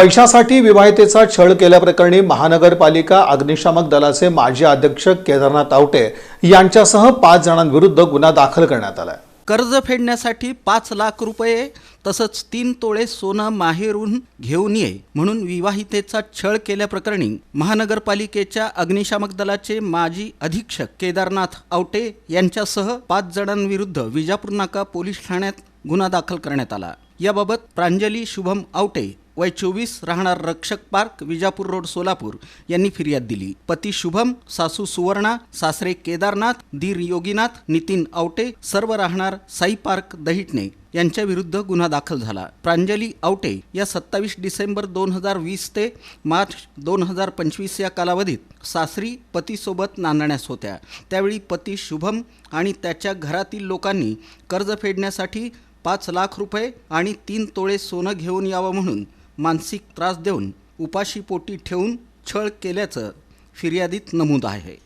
पैशासाठी विवाहितेचा छळ केल्याप्रकरणी महानगरपालिका अग्निशामक दलाचे माजी अध्यक्ष केदारनाथ आवटे यांच्यासह पाच जणांविरुद्ध गुन्हा दाखल करण्यात आला कर्ज फेडण्यासाठी पाच लाख रुपये तसंच तीन तोळे सोनं माहेरून घेऊन ये म्हणून विवाहितेचा छळ केल्याप्रकरणी महानगरपालिकेच्या अग्निशामक दलाचे माजी अधीक्षक केदारनाथ आवटे यांच्यासह पाच जणांविरुद्ध विजापूर नाका पोलीस ठाण्यात गुन्हा दाखल करण्यात आला. याबाबत प्रांजली शुभम आवटे वय चोवीस राहणार रक्षक पार्क विजापूर रोड सोलापूर. यांनी फिर्याद दिली. पती शुभम सासू सुवर्णा सासरे केदारनाथ धीर योगीनाथ नितीन आवटे सर्व राहणार साई पार्क दहिटणे यांच्या विरुद्ध गुन्हा दाखल झाला. प्रांजली आवटे या सत्तावीस डिसेंबर दोन हजार वीस ते मार्च दोन हजार पंचवीस या कालावधीत सासरी पतीसोबत नांदण्यास होत्या. त्यावेळी पती शुभम आणि त्याच्या घरातील लोकांनी कर्ज फेडण्यासाठी पाच लाख रुपये आणि तीन तोळे सोनं घेऊन यावं म्हणून मानसिक त्रास देऊन उपाशीपोटी ठेवून छळ केल्याचं फिर्यादीत नमूद आहे.